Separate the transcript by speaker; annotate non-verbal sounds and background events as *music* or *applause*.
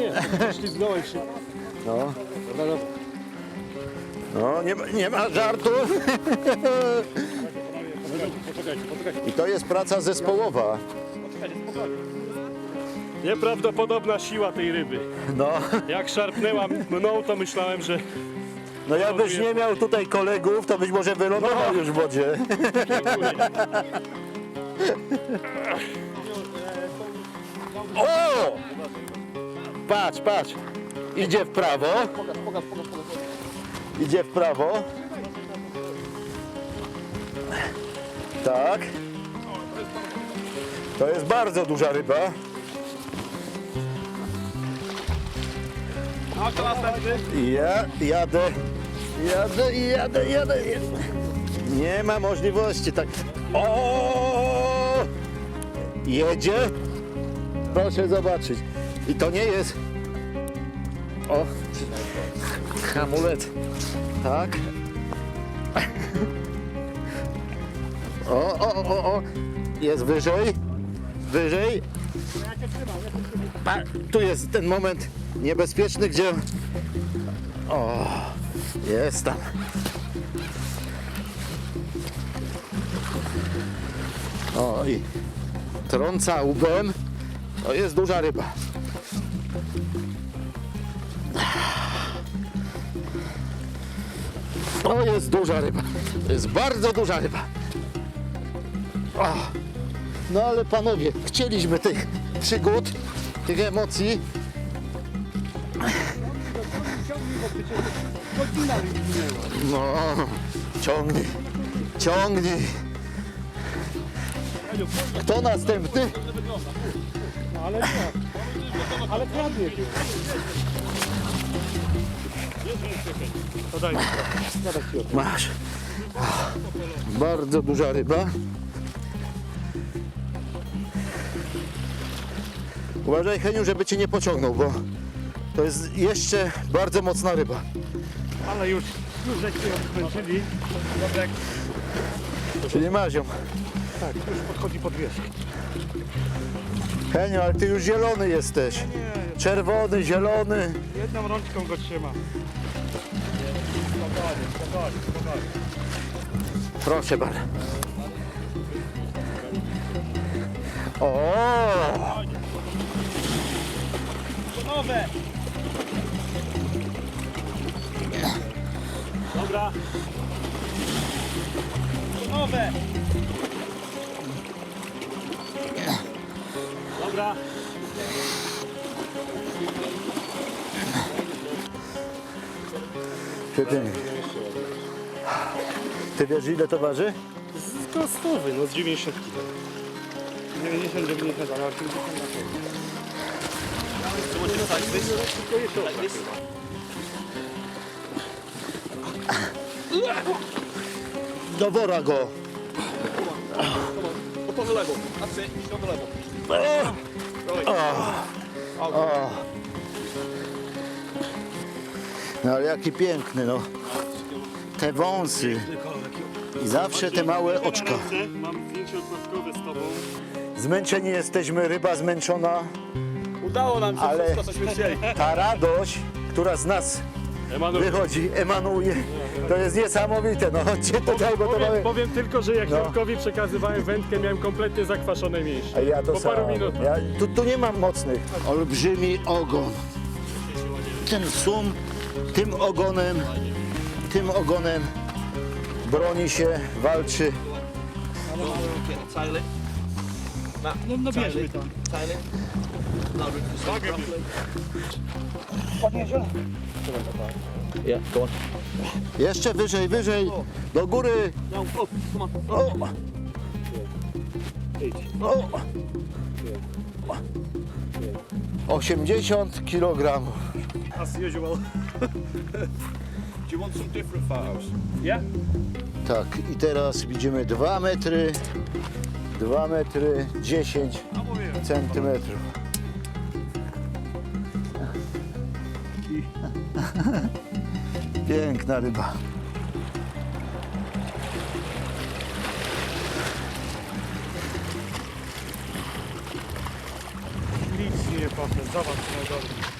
Speaker 1: Nie, ślizgnąłem się.
Speaker 2: No,
Speaker 1: Dobra, dobra.
Speaker 2: no nie, ma- nie ma żartów.
Speaker 1: Poczekajcie, poczekajcie.
Speaker 2: I to jest praca zespołowa.
Speaker 1: Nieprawdopodobna siła tej ryby.
Speaker 2: No,
Speaker 1: Jak szarpnęła mną, to myślałem, że
Speaker 2: no jakbyś nie miał tutaj kolegów, to być może wylądował już w wodzie. O! Patrz, patrz. Idzie w prawo. Idzie w prawo. Tak. To jest bardzo duża ryba.
Speaker 1: A kto następny?
Speaker 2: Ja jadę, jadę, jadę, jadę. Nie ma możliwości tak. O! Jedzie. Proszę zobaczyć. I to nie jest. O! Hamulec. Tak. O, o, o, o. Jest wyżej. Wyżej. Pa, tu jest ten moment niebezpieczny, gdzie o, jest tam. O i trąca łbem. To jest duża ryba. To jest duża ryba. To jest bardzo duża ryba. O. No ale panowie, chcieliśmy tych przygód, tych emocji. No, ciągnij, ciągnij. Kto następny?
Speaker 1: Ale nie. Ale kradnie. To daj mi trochę.
Speaker 2: Masz. Bardzo duża ryba. Uważaj Heniu, żeby cię nie pociągnął, bo to jest jeszcze bardzo mocna ryba.
Speaker 1: Ale już, już żeście ją. Dobrek,
Speaker 2: Czyli masz ją.
Speaker 1: Tak, już podchodzi pod wierzch.
Speaker 2: Heniu, ale ty już zielony jesteś.
Speaker 1: Nie,
Speaker 2: Czerwony, zielony.
Speaker 1: jedną rączką go trzyma. Spokojnie, spokojnie, spokojnie.
Speaker 2: Proszę bardzo. O!
Speaker 1: Nowe! Dobra. Nowe! Dobra.
Speaker 2: Świetnie. Ty wiesz ile to waży?
Speaker 1: Z kostowy, no z 90 kg. 90, 90, ale 80 na.
Speaker 2: Do wora go.
Speaker 3: On level. That's it. Just on the
Speaker 2: No ale jaki piękny, no. Te wąsy i zawsze te małe oczka.
Speaker 1: Mam zdjęcie okładkowe z tobą.
Speaker 2: Zmęczeni jesteśmy, ryba zmęczona,
Speaker 3: Udało nam się
Speaker 2: Ale-
Speaker 3: wszystko, cośmy chcieli.
Speaker 2: ta radość, która z nas
Speaker 1: Emanuel,
Speaker 2: wychodzi, emanuje, to jest niesamowite. No *laughs* chodźcie tutaj, bo to
Speaker 1: powiem,
Speaker 2: mamy...
Speaker 1: powiem tylko, że jak
Speaker 2: No.
Speaker 1: Przekazywałem wędkę, miałem kompletnie zakwaszone mięśnie.
Speaker 2: A ja to
Speaker 1: Po paru
Speaker 2: samo.
Speaker 1: minutach.
Speaker 2: Ja, tu, tu nie mam mocnych. Olbrzymi ogon. Ten sum tym ogonem, tym ogonem broni się, walczy.
Speaker 3: Matt,
Speaker 1: No, no bierzmy to.
Speaker 3: It. Yeah, go on.
Speaker 2: Jeszcze wyżej, wyżej, do góry.
Speaker 3: Up. Come on.
Speaker 2: O, o. 80 kg.
Speaker 1: As usual.
Speaker 3: Do you want some different photos?
Speaker 1: Yeah?
Speaker 2: Tak, i teraz widzimy 2 metry, 2 metry 10
Speaker 1: No mówię.
Speaker 2: centymetrów. *laughs* Piękna ryba.
Speaker 1: Licznie trochę, zobacz na dole.